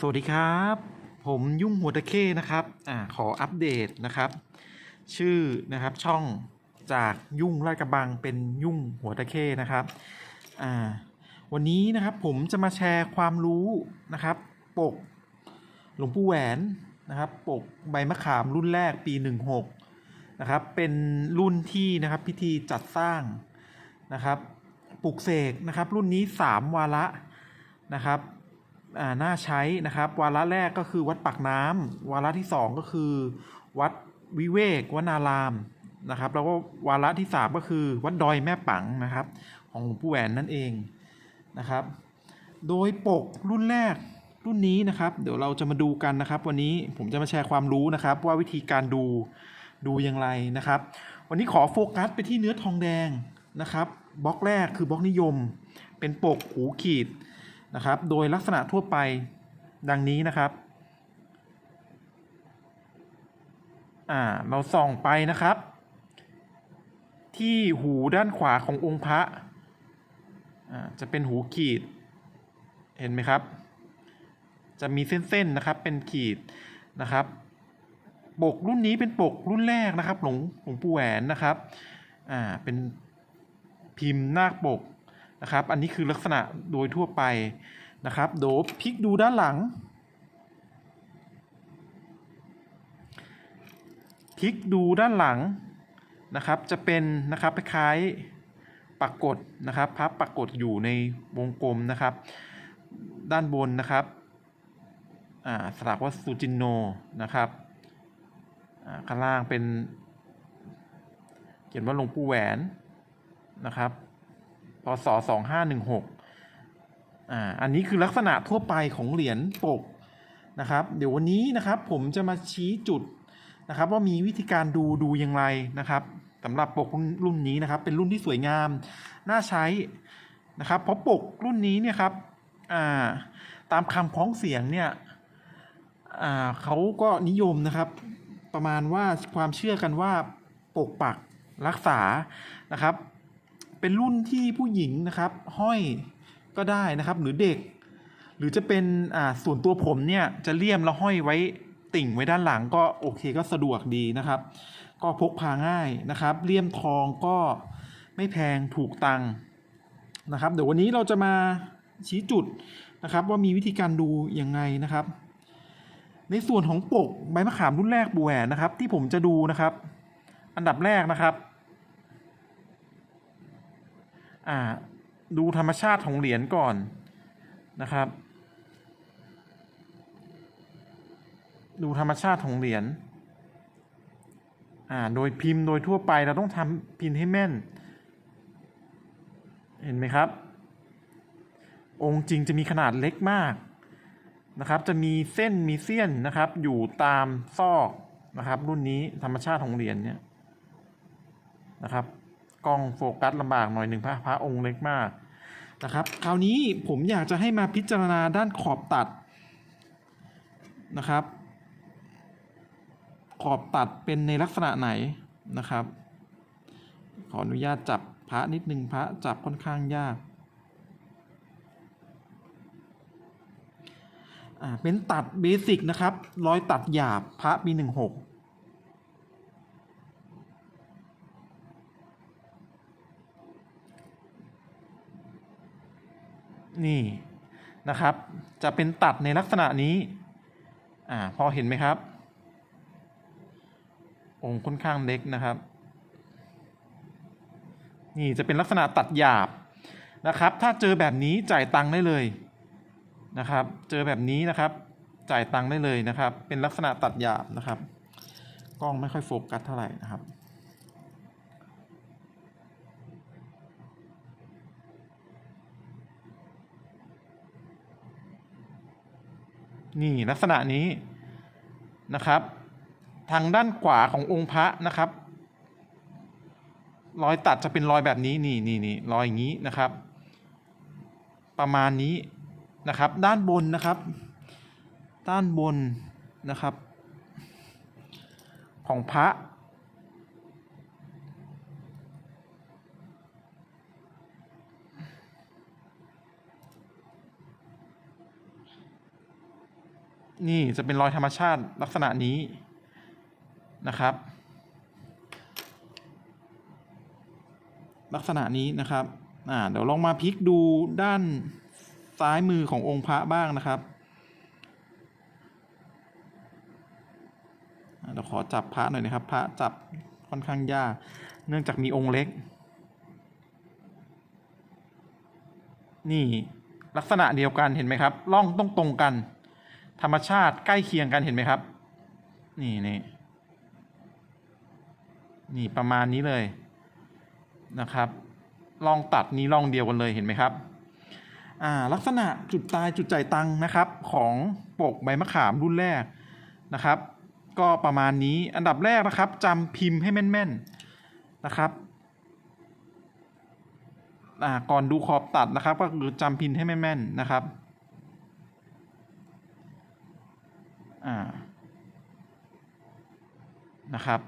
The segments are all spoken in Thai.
สวัสดีครับ ผมยุ่งหัวตะเข้นะครับอ่าขออัปเดตนะครับ ชื่อนะครับช่องจากยุ่งลาดกระบังเป็นยุ่งหัวตะเข้นะครับอ่าวันนี้นะครับผมจะมาแชร์ความรู้นะครับ ปกหลวงปู่แหวนนะครับ ปกใบมะขามรุ่นแรกปี 16นะครับเป็นรุ่นที่นะครับพิธีจัดสร้างนะครับปลุกเสกนะครับ รุ่นนี้ 3 วาระนะครับ น่าใช้นะครับ วาระแรกก็คือวัดปากน้ำวาระที่สองก็คือ วัดวิเวกวนารามนะครับ แล้วก็วาระที่สามก็คือวัดดอยแม่ปังนะครับ ของหลวงปู่แหวนนั่นเองนะครับ โดยปกรุ่นแรกรุ่นนี้นะครับ เดี๋ยวเราจะมาดูกันนะครับ วันนี้ผมจะมาแชร์ความรู้นะครับ ว่าวิธีการดูดูอย่างไรนะครับ วันนี้ขอโฟกัสไปที่เนื้อทองแดงนะครับบล็อกแรกคือบล็อกนิยม เป็นปกหูขีด นะครับ โดยลักษณะทั่วไปดังนี้นะครับ อ่า เราส่องไปนะครับ ที่หูด้านขวาขององค์พระ อ่า จะเป็นหูขีด เห็นไหมครับ จะมีเส้นๆนะครับ เป็นขีดนะครับ ปกรุ่นนี้เป็นปกรุ่นแรกนะครับ หลวงหลวงปู่แหวนนะครับ อ่า เป็นพิมพ์นาคปก นะครับ อันนี้คือลักษณะโดยทั่วไปนะครับเดี๋ยวพลิกดูด้านหลังพลิกดูด้านหลังนะครับ จะเป็นนะครับคล้ายปรากฏนะครับพับปรากฏอยู่ในวงกลมนะครับ ด้านบนนะครับอ่าสลักว่าซูจินโนนะครับอ่าข้างล่างเป็น เขียนว่าหลวงปู่แหวนนะครับ พศ2516อ่าอันนี้คือลักษณะทั่วไปของเหรียญปกนะครับ เดี๋ยววันนี้นะครับผมจะมาชี้จุดนะครับ ว่ามีวิธีการดูดูอย่างไรนะครับสำหรับปกรุ่นนี้นะครับ เป็นรุ่นที่สวยงาม น่าใช้นะครับ เพราะปกรุ่นนี้เนี่ยครับอ่าตามคำพ้องเสียงเนี่ยอ่าเขาก็นิยมนะครับ ประมาณว่าความเชื่อกันว่าปกปักรักษานะครับ เป็นรุ่นที่ผู้หญิงนะครับ ห้อยก็ได้นะครับ หรือเด็ก หรือจะเป็นอ่าส่วนตัวผมเนี่ยจะเลี่ยมแล้วห้อยไว้ติ่งไว้ด้านหลังก็โอเคก็สะดวกดีนะครับ ก็พกพาง่ายนะครับ เลี่ยมทองก็ไม่แพงถูกตังค์นะครับ เดี๋ยววันนี้เราจะมาชี้จุดนะครับ ว่ามีวิธีการดูยังไงนะครับ ในส่วนของปกใบมะขามรุ่นแรกบูแหวนนะครับ ที่ผมจะดูนะครับ อันดับแรกนะครับ ดูธรรมชาติของเหรียญก่อนนะครับ ดูธรรมชาติของเหรียญอ่าโดยพิมพ์โดยทั่วไปเราต้องทำพิมพ์ให้แม่น เห็นไหมครับ องค์จริงจะมีขนาดเล็กมากนะครับ จะมีเส้นมีเสี้ยนนะครับ อยู่ตามซอกนะครับ รุ่นนี้ธรรมชาติของเหรียญเนี่ยนะครับ กล้องโฟกัสลำบากหน่อยหนึ่งพระพระองค์เล็กมากนะครับ คราวนี้ผมอยากจะให้มาพิจารณาด้านขอบตัดนะครับ ขอบตัดเป็นในลักษณะไหนนะครับ ขออนุญาตจับพระนิดนึงพระจับค่อนข้างยากเป็นตัดเบสิกนะครับ ร้อยตัดหยาบพระปีหนึ่งหก นี่นะครับ จะเป็นตัดในลักษณะนี้อ่าพอเห็นไหมครับ องค์ค่อนข้างเล็กนะครับ นี่จะเป็นลักษณะตัดหยาบนะครับ ถ้าเจอแบบนี้จ่ายตังค์ได้เลยนะครับ เจอแบบนี้นะครับ จ่ายตังค์ได้เลยนะครับ เป็นลักษณะตัดหยาบนะครับ กล้องไม่ค่อยโฟกัสเท่าไหร่นะครับ นี่ลักษณะนี้นะครับ ทางด้านขวาขององค์พระนะครับ รอยตัดจะเป็นรอยแบบนี้นี่นี่นี่รอยอย่างนี้นะครับ ประมาณนี้นะครับ ด้านบนนะครับ ด้านบนนะครับ ของพระ นี่จะเป็นรอยธรรมชาติลักษณะนี้นะครับ ลักษณะนี้นะครับอ่าเดี๋ยวลองมาพลิกดูด้านซ้ายมือขององค์พระบ้างนะครับเดี๋ยวขอจับพระหน่อยนะครับ พระจับค่อนข้างยาก เนื่องจากมีองค์เล็ก นี่ลักษณะเดียวกันเห็นไหมครับร่องต้องตรงกัน ธรรมชาติใกล้เคียงกันเห็นไหมครับ นี่นี่นี่ประมาณนี้เลยนะครับ ลองตัดนี้ลองเดียวกันเลยเห็นไหมครับอ่าลักษณะจุดตายจุดจ่ายตังนะครับ ของปกใบมะขามรุ่นแรกนะครับ ก็ประมาณนี้อันดับแรกนะครับจำพิมพ์ให้แม่นๆนะครับอ่าก่อนดูขอบตัดนะครับ ก็คือจำพิมพ์ให้แม่นๆนะครับ อ่านะครับ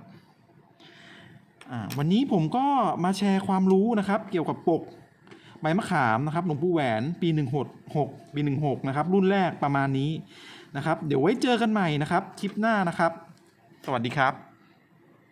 อ่าวันนี้ผมก็มาแชร์ความรู้นะครับ เกี่ยวกับปกใบมะขามนะครับหลวงปู่แหวนปี1 6 6ปี16นะครับ รุ่นแรกประมาณนี้นะครับ เดี๋ยวไว้เจอกันใหม่นะครับ คลิปหน้านะครับ สวัสดีครับ